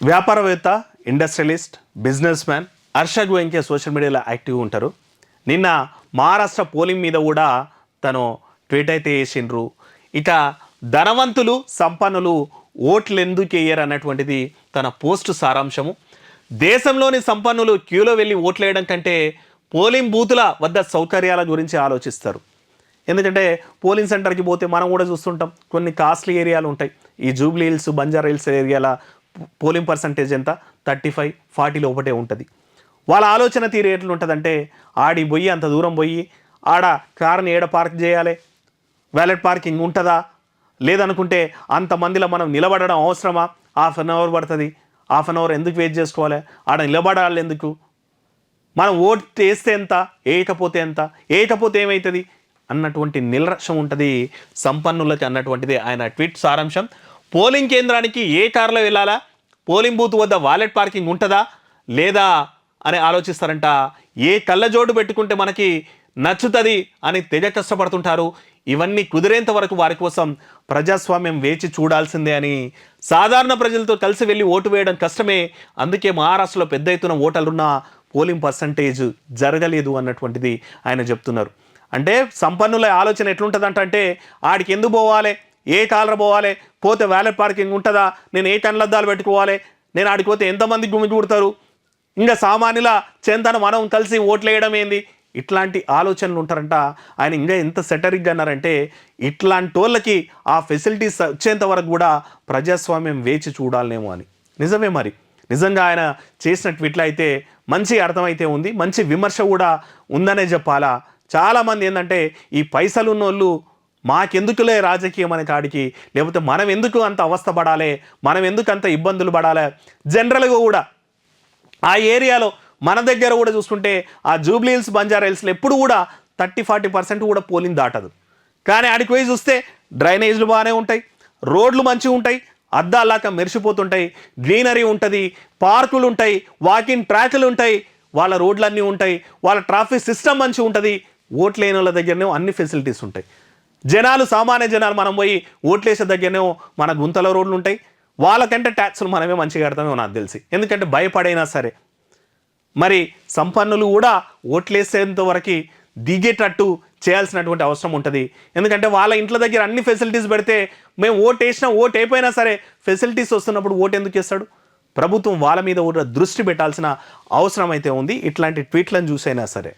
వ్యాపారవేత్త industrialist business man Harsh Goenka social మీడియాలో active ఉంటారు. నిన్న మహారాష్ట్ర పోలింగ్ మీద కూడా తను ట్వీట్ అయితే వేసిండ్రు ఇక ధనవంతులు సంపన్నులు ఓట్లు ఎందుకు వేయరు అన్నటువంటిది తన పోస్ట్ సారాంశము. దేశంలోని సంపన్నులు క్యూలో వెళ్ళి ఓట్లు వేయడం కంటే పోలింగ్ బూతుల వద్ద సౌకర్యాల గురించి ఆలోచిస్తారు. ఎందుకంటే పోలింగ్ సెంటర్కి పోతే మనం కూడా చూస్తుంటాం కొన్ని కాస్ట్లీ ఏరియాలు ఉంటాయి. ఈ జూబ్లీ హిల్స్ బంజారా హిల్స్ ఏరియాల పోలింగ్ పర్సంటేజ్ ఎంత? థర్టీ ఫైవ్ ఫార్టీలో ఒకటే ఉంటుంది. వాళ్ళ ఆలోచన తీరు ఎట్లుంటుందంటే ఆడి పోయి అంత దూరం పోయి ఆడ కార్ని ఏడ పార్క్ చేయాలి? వ్యాలెట్ పార్కింగ్ ఉంటుందా? లేదనుకుంటే అంతమందిలో మనం నిలబడడం అవసరమా? హాఫ్ అన్ అవర్ పడుతుంది. హాఫ్ అన్ అవర్ ఎందుకు వెయిట్ చేసుకోవాలి? ఆడ నిలబడాలి ఎందుకు? మనం ఓట్ వేస్తే ఎంత? వేయకపోతే ఎంత? వేయకపోతే ఏమవుతుంది అన్నటువంటి నిర్లక్ష్యం ఉంటుంది. సంపన్నులకి అన్నటువంటిది ఆయన ట్వీట్ సారాంశం. పోలింగ్ కేంద్రానికి ఏ కారులో వెళ్ళాలా? పోలింగ్ బూత్ వద్ద వాలెట్ పార్కింగ్ ఉంటుందా? లేదా? అని ఆలోచిస్తారంట. ఏ కళ్ళజోడు పెట్టుకుంటే మనకి నచ్చుతుంది అని తెగ కష్టపడుతుంటారు ఇవన్నీ కుదిరేంత వరకు వారి కోసం ప్రజాస్వామ్యం వేచి చూడాల్సిందే అని సాధారణ ప్రజలతో కలిసి వెళ్ళి ఓటు వేయడం కష్టమే. అందుకే మహారాష్ట్రలో పెద్ద ఎత్తున ఓటర్లున్న పోలింగ్ పర్సంటేజ్ జరగలేదు అన్నటువంటిది ఆయన చెప్తున్నారు. అంటే సంపన్నుల ఆలోచన ఎట్లుంటుందంట అంటే ఆడికి ఎందుకు పోవాలి? ఏ కాలర్ పోవాలి? పోతే వ్యాలెట్ పార్కింగ్ ఉంటుందా? నేను ఏ కళ్ళద్దాలు పెట్టుకోవాలి? నేను ఆడికి పోతే ఎంతమంది గుమి చూడతారు? ఇంకా సామాన్యుల చెంతన మనం కలిసి ఓట్లు వేయడం ఏంది? ఇట్లాంటి ఆలోచనలు ఉంటారంట. ఆయన ఇంకా ఎంత సెటరిక్గా అన్నారంటే ఇట్లాంటి వాళ్ళకి ఆ ఫెసిలిటీస్ వచ్చేంత వరకు కూడా ప్రజాస్వామ్యం వేచి చూడాలనేమో అని. నిజమే మరి. నిజంగా ఆయన చేసిన ట్వీట్లు అయితే మంచి అర్థమైతే ఉంది మంచి విమర్శ కూడా ఉందనే చెప్పాలా? చాలామంది ఏంటంటే ఈ పైసలు ఉన్నోళ్ళు మాకెందుకులే రాజకీయం అనే కాడికి? లేకపోతే మనం ఎందుకు అంత అవస్థ పడాలి? మనం ఎందుకు అంత ఇబ్బందులు పడాలి? జనరల్గా కూడా ఆ ఏరియాలో మన దగ్గర కూడా చూసుకుంటే ఆ జూబ్లీ హిల్స్ బంజారా హిల్స్లో ఎప్పుడు కూడా థర్టీ ఫార్టీ పర్సెంట్ కూడా పోలింగ్ దాటదు. కానీ ఆడికి పోయి చూస్తే డ్రైనేజ్లు బాగానే ఉంటాయి రోడ్లు మంచిగా ఉంటాయి అద్దాలాక మెరిసిపోతుంటాయి గ్రీనరీ ఉంటుంది పార్కులు ఉంటాయి వాకింగ్ ట్రాక్లు ఉంటాయి వాళ్ళ రోడ్లన్నీ ఉంటాయి వాళ్ళ ట్రాఫిక్ సిస్టమ్ మంచిగా ఉంటుంది ఓట్లేని వాళ్ళ దగ్గరనే అన్ని ఫెసిలిటీస్ ఉంటాయి. జనాలు సామాన్య జనాలు మనం పోయి ఓట్లేసే దగ్గరనే మన గుంతల రోడ్లు ఉంటాయి. వాళ్ళకంటే ట్యాక్స్లు మనమే మంచిగా కడతామేమో నాకు తెలిసి. ఎందుకంటే భయపడైనా సరే. మరి సంపన్నులు కూడా ఓట్లేసేంత వరకు దిగేటట్టు చేయాల్సినటువంటి అవసరం ఉంటుంది. ఎందుకంటే వాళ్ళ ఇంట్ల దగ్గర అన్ని ఫెసిలిటీస్ పెడితే మేము ఓట్ వేసినా ఓట్ అయిపోయినా సరే ఫెసిలిటీస్ వస్తున్నప్పుడు ఓటు ఎందుకు వేస్తాడు? ప్రభుత్వం వాళ్ళ మీద కూడా దృష్టి పెట్టాల్సిన అవసరం అయితే ఉంది. ఇట్లాంటి ట్వీట్లను చూసైనా సరే.